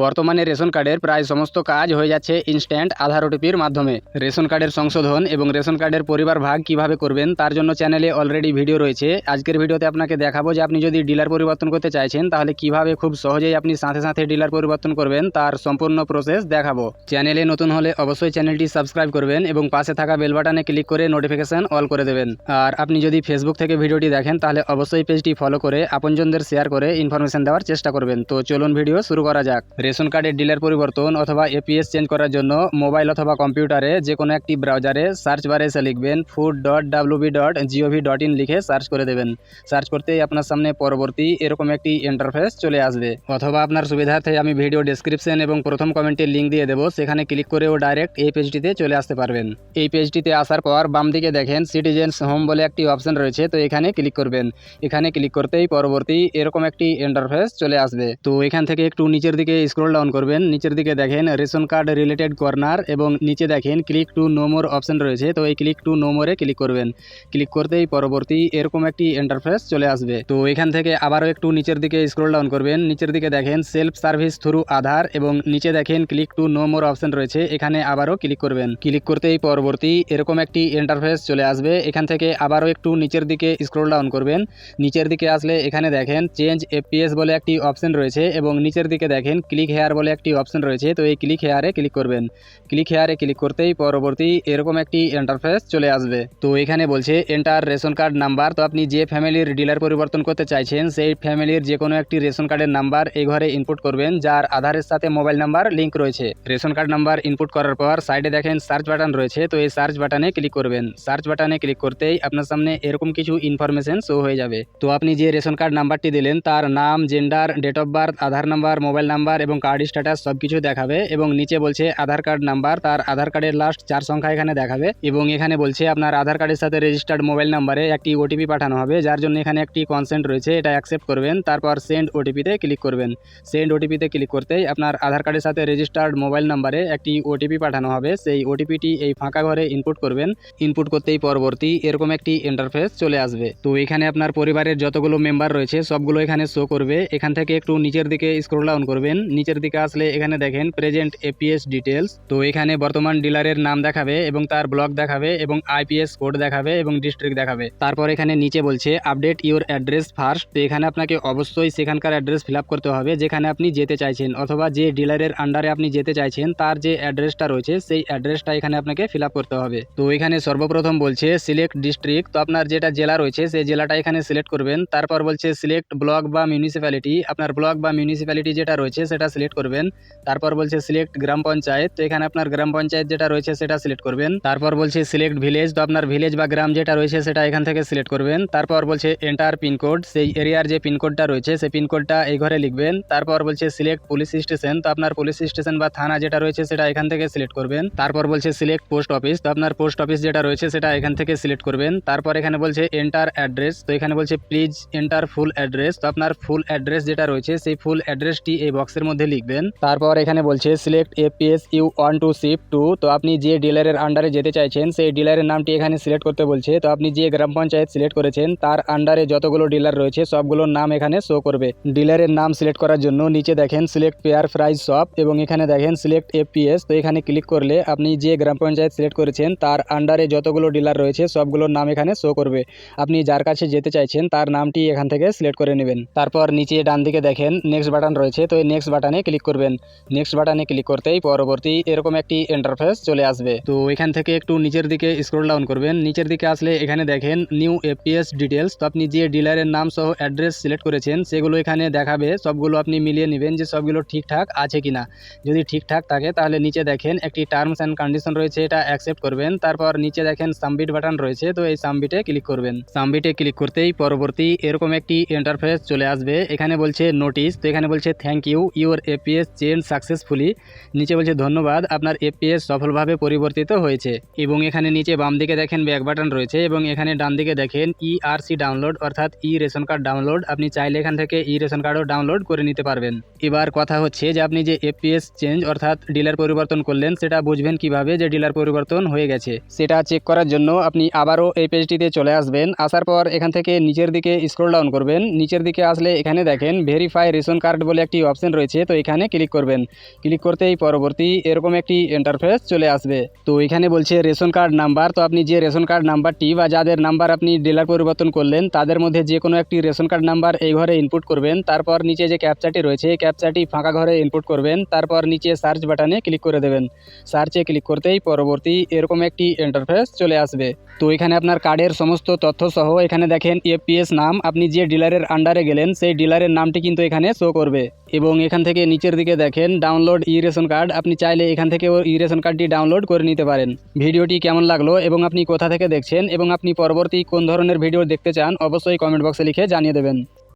বর্তমানে রেশন কার্ডের প্রায় সমস্ত কাজ হয়ে যাচ্ছে ইনস্ট্যান্ট আধার ওটিপির মাধ্যমে। রেশন কার্ডের সংশোধন এবং রেশন কার্ডের পরিবার ভাগ কীভাবে করবেন তার জন্য চ্যানেলে অলরেডি ভিডিও রয়েছে। আজকের ভিডিওতে আপনাকে দেখাবো যে আপনি যদি ডিলার পরিবর্তন করতে চাইছেন, তাহলে কীভাবে খুব সহজেই আপনি সাথে সাথে ডিলার পরিবর্তন করবেন তার সম্পূর্ণ প্রসেস দেখাবো। চ্যানেলে নতুন হলে অবশ্যই চ্যানেলটি সাবস্ক্রাইব করবেন এবং পাশে থাকা বেল বাটনে ক্লিক করে নোটিফিকেশন অল করে দেবেন। আর আপনি যদি ফেসবুক থেকে ভিডিওটি দেখেন, তাহলে অবশ্যই পেজটি ফলো করে আপনজনদের শেয়ার করে ইনফরমেশন দেওয়ার চেষ্টা করবেন। তো চলুন ভিডিও শুরু করা যাক। রেশন কার্ডের ডিলার পরিবর্তন অথবা এপিএস চেঞ্জ করার জন্য মোবাইল অথবা কম্পিউটারে যে কোনো একটি ব্রাউজারে সার্চ বারে এসে লিখবেন food dot WB dot GOV dot in লিখে সার্চ করে দেবেন। সার্চ করতেই আপনার সামনে পরবর্তী এরকম একটি ইন্টারফেস চলে আসবে। অথবা আপনার সুবিধার্থে আমি ভিডিও ডেসক্রিপশন এবং প্রথম কমেন্টের লিঙ্ক দিয়ে দেবো, সেখানে ক্লিক করেও ডাইরেক্ট এই পেজটিতে চলে আসতে পারবেন। এই পেজটিতে আসার পর বাম দিকে দেখেন সিটিজেন্স হোম বলে একটি অপশন রয়েছে, তো এখানে ক্লিক করবেন। এখানে ক্লিক করতেই পরবর্তী এরকম একটি ইন্টারফেস চলে আসবে। তো এখান থেকে একটু নিচের দিকে স্ক্রল ডাউন করবেন, নিচের দিকে দেখেন রেশন কার্ড রিলেটেড কর্নার এবং নিচে দেখেন click to know more option রয়েছে, তো এই ক্লিক টু নো মোরে ক্লিক করবেন। ক্লিক করতেই পরবর্তী এরকম একটি ইন্টারফেস চলে আসবে। তো এখান থেকে আবারও একটু নিচের দিকে স্ক্রল ডাউন করবেন, নিচের দিকে দেখেন সেলফ সার্ভিস থ্রু আধার এবং নিচে দেখেন click to know more option রয়েছে, এখানে আবারও ক্লিক করবেন। ক্লিক করতেই পরবর্তী এরকম একটি ইন্টারফেস চলে আসবে, এখান থেকে আবারও একটু নিচের দিকে স্ক্রল ডাউন করবেন। নিচের দিকে আসলে এখানে দেখেন চেঞ্জ এপিএস বলে একটি অপশন রয়েছে এবং নিচের দিকে দেখেন ক্লিক হেয়ার বলে একটি অপশন রয়েছে, তো এই ক্লিক হেয়ারে ক্লিক করবেন। ক্লিক হেয়ারে ক্লিক করতেই পরবর্তী এরকম একটি ইন্টারফেস চলে আসবে। তো এখানে বলছে এন্টার রেশন কার্ড নাম্বার তো আপনি যে ফ্যামিলির ডিলার পরিবর্তন করতে চাইছেন, সেই ফ্যামিলির যে কোনো একটি রেশন কার্ডের নাম্বার এই ঘরে ইনপুট করবেন, যার আধারের সাথে মোবাইল নাম্বার লিঙ্ক রয়েছে। রেশন কার্ড নাম্বার ইনপুট করার পর সাইডে দেখেন সার্চ বাটন রয়েছে, তো এই সার্চ বাটনে ক্লিক করবেন। সার্চ বাটনে ক্লিক করতেই আপনার সামনে এরকম কিছু ইনফরমেশন শো হয়ে যাবে। তো আপনি যে রেশন কার্ড নাম্বারটি দিলেন, তার নাম gender date of birth Aadhaar number mobile number এবং কার্ড স্ট্যাটাস সব কিছু দেখাবে এবং নিচে বলছে আধার কার্ড নাম্বার তার আধার কার্ডের লাস্ট চার সংখ্যা এখানে দেখাবে এবং এখানে বলছে আপনার আধার কার্ডের সাথে রেজিস্টার্ড মোবাইল নাম্বারে একটি ওটিপি পাঠানো হবে, যার জন্য এখানে একটি কনসেন্ট রয়েছে, এটা অ্যাকসেপ্ট করবেন, তারপর সেন্ড ওটিপিতে ক্লিক করবেন। সেন্ড ওটিপিতে ক্লিক করতেই আপনার আধার কার্ডের সাথে রেজিস্টার্ড মোবাইল নাম্বারে একটি ওটিপি পাঠানো হবে, সেই ওটিপিটি এই ফাঁকা ঘরে ইনপুট করবেন ইনপুট করতেই পরবর্তী এরকম একটি ইন্টারফেস চলে আসবে। তো এখানে আপনার পরিবারের যতগুলো মেম্বার রয়েছে, সবগুলো এখানে শো করবে, এখান থেকে একটু নিচের দিকে স্ক্রল ডাউন করবেন নিচের দিকে আসলে এখানে দেখেন প্রেজেন্ট এপিএস ডিটেলস তো এখানে বর্তমান ডিলারের নাম দেখাবে এবং তার ব্লক দেখাবে এবং আইপিএস কোড দেখাবে এবং ডিস্ট্রিক্ট দেখাবে। তারপর এখানে নিচে বলছে আপডেট ইউর অ্যাড্রেস ফার্স্ট তো এখানে আপনাকে অবশ্যই সেখানকার অ্যাড্রেস ফিল করতে হবে, যেখানে আপনি যেতে চাইছেন অথবা যে ডিলারের আন্ডারে আপনি যেতে চাইছেন, তার যে অ্যাড্রেসটা রয়েছে, সেই অ্যাড্রেসটা এখানে আপনাকে ফিল করতে হবে। তো এখানে সর্বপ্রথম বলছে সিলেক্ট ডিস্ট্রিক্ট তো আপনার যেটা জেলা রয়েছে, সেই জেলাটা এখানে সিলেক্ট করবেন। তারপর বলছে সিলেক্ট ব্লক বা মিউনিসিপ্যালিটি আপনার ব্লক বা মিউনিসিপ্যালিটি যেটা রয়েছে, সেটা সিলেক্ট করবেন। তারপর বলছে সিলেক্ট গ্রাম পঞ্চায়েত। তো এখানে আপনার গ্রাম পঞ্চায়েত যেটা রয়েছে সেটা সিলেক্ট করবেন। তারপর বলছে সিলেক্ট ভিলেজ তো আপনার ভিলেজ বা গ্রাম যেটা রয়েছে সেটা এখান থেকে সিলেক্ট করবেন। তারপর বলছে এন্টার পিনকোড সেই এরিয়ার যে পিনকোডটা রয়েছে, সেই পিনকোডটা এই ঘরে লিখবেন। তারপর বলছে সিলেক্ট পুলিশ স্টেশন তো আপনার পুলিশ স্টেশন বা থানা যেটা রয়েছে সেটা এখান থেকে সিলেক্ট করবেন। তারপর বলছে সিলেক্ট পোস্ট অফিস তো আপনার পোস্ট অফিস যেটা রয়েছে সেটা এখান থেকে সিলেক্ট করবেন। তারপর এখানে বলছে এন্টার অ্যাড্রেস তো এখানে বলছে প্লিজ এন্টার ফুল অ্যাড্রেস তো আপনার ফুল অ্যাড্রেস যেটা রয়েছে, সেই ফুল অ্যাড্রেসটি এই বক্সের মধ্যে লিখবেন। তারপর এখানে বলছে select APS U one two shift to তো আপনি যে ডিলারের আন্ডারে যেতে চাইছেন, সেই ডিলারের নামটি এখানে সিলেক্ট করতে বলছে। তো আপনি যে গ্রাম পঞ্চায়েত সিলেক্ট করেছেন, তার আন্ডারে যতগুলো ডিলার রয়েছে, সবগুলোর নাম এখানে শো করবে। ডিলারের নাম সিলেক্ট করার জন্য নিচে দেখেন সিলেক্ট পেয়ার প্রাইস শপ এবং এখানে দেখেন সিলেক্ট এপিএস তো এখানে ক্লিক করলে আপনি যে গ্রাম পঞ্চায়েত সিলেক্ট করেছেন, তার আন্ডারে যতগুলো ডিলার রয়েছে, সবগুলোর নাম এখানে শো করবে। আপনি যার কাছে যেতে চাইছেন, তার নামটি এখান থেকে সিলেক্ট করে নেবেন। তারপর নিচে ডান দিকে দেখেন নেক্সট বাটন রয়েছে। তো এই নেক্সট বাটনে ক্লিক করবেন। নেক্সট বাটনে ক্লিক করতেই পরবর্তী এরকম একটি ইন্টারফেস চলে আসবে। তো এখান থেকে একটু নিচের দিকে স্ক্রল ডাউন করবেন। নিচের দিকে আসলে এখানে দেখেন নিউ এপিএস ডিটেলস তো আপনি যে ডিলারের নাম সহ অ্যাড্রেস সিলেক্ট করেছেন, সেগুলো এখানে দেখাবে। সবগুলো আপনি মিলিয়ে নেবেন যে সবগুলো ঠিকঠাক আছে কিনা। যদি ঠিকঠাক থাকে, তাহলে নিচে দেখেন একটি টার্মস অ্যান্ড কন্ডিশন রয়েছে, এটা অ্যাকসেপ্ট করবেন। তারপর নিচে দেখেন সাবমিট বাটন রয়েছে, তো এই সাবমিটে ক্লিক করবেন। সাবমিটে ক্লিক করতেই পরবর্তী এরকম একটি ইন্টারফেস চলে আসবে। এখানে বলছে নোটিশ তো এখানে বলছে thank you your APS change successfully. নিচে বলছে, ধন্যবাদ, আপনার এপিএস সফলভাবে পরিবর্তিত হয়েছে। এবং এখানে নিচে বাম দিকে দেখেন ব্যাক বাটন রয়েছে এবং এখানে ডান দিকে দেখেন ইআরসি ডাউনলোড অর্থাৎ ই রেশন কার্ড ডাউনলোড আপনি চাইলে এখান থেকে ই রেশন কার্ডও ডাউনলোড করে নিতে পারবেন। এবার কথা হচ্ছে যে, আপনি যে এপিএস চেঞ্জ, অর্থাৎ ডিলার পরিবর্তন করলেন, সেটা বুঝবেন কীভাবে যে ডিলার পরিবর্তন হয়ে গেছে। সেটা চেক করার জন্য আপনি আবারও এই পেজটিতে চলে আসবেন। আসার পর এখান থেকে নিচের দিকে স্ক্রল ডাউন করবেন। নিচের দিকে আসলে এখানে দেখেন ভেরিফাই রেশন কার্ড বলে একটি অপশন রয়েছে। তো এখানে ক্লিক করবেন। ক্লিক করতেই পরবর্তী এরকম একটি ইন্টারফেস চলে আসবে। তো এখানে বলছে রেশন কার্ড নাম্বার তো আপনি যে রেশন কার্ড নাম্বারটি বা যাদের নাম্বার আপনি ডিলার পরিবর্তন করলেন, তাদের মধ্যে যে কোনো একটি রেশন কার্ড নাম্বার এই ঘরে ইনপুট করবেন। তারপর নিচে যে ক্যাপচাটি রয়েছে, এই ক্যাপচাটি ফাঁকা ঘরে ইনপুট করবেন। তারপর নিচে সার্চ বাটনে ক্লিক করে দেবেন। সার্চে ক্লিক করতেই পরবর্তী এরকম একটি ইন্টারফেস চলে আসবে। তো এখানে আপনার কার্ডের সমস্ত তথ্য সহ এখানে দেখেন এপিএস নাম। আপনি যে ডিলারের আন্ডারে গেলেন, সেই ডিলারের নামটি কিন্তু এখানে শো করবে। এবং এখান থেকে নিচের দিকে দেখেন ডাউনলোড ই রেশন কার্ড আপনি চাইলে এখান থেকে ই রেশন কার্ডটি ডাউনলোড করে নিতে পারেন। ভিডিওটি কেমন লাগল এবং আপনি কোথা থেকে দেখছেন এবং আপনি পরবর্তী কোন ধরনের ভিডিও দেখতে চান, অবশ্যই কমেন্ট বক্সে লিখে জানিয়ে দেবেন।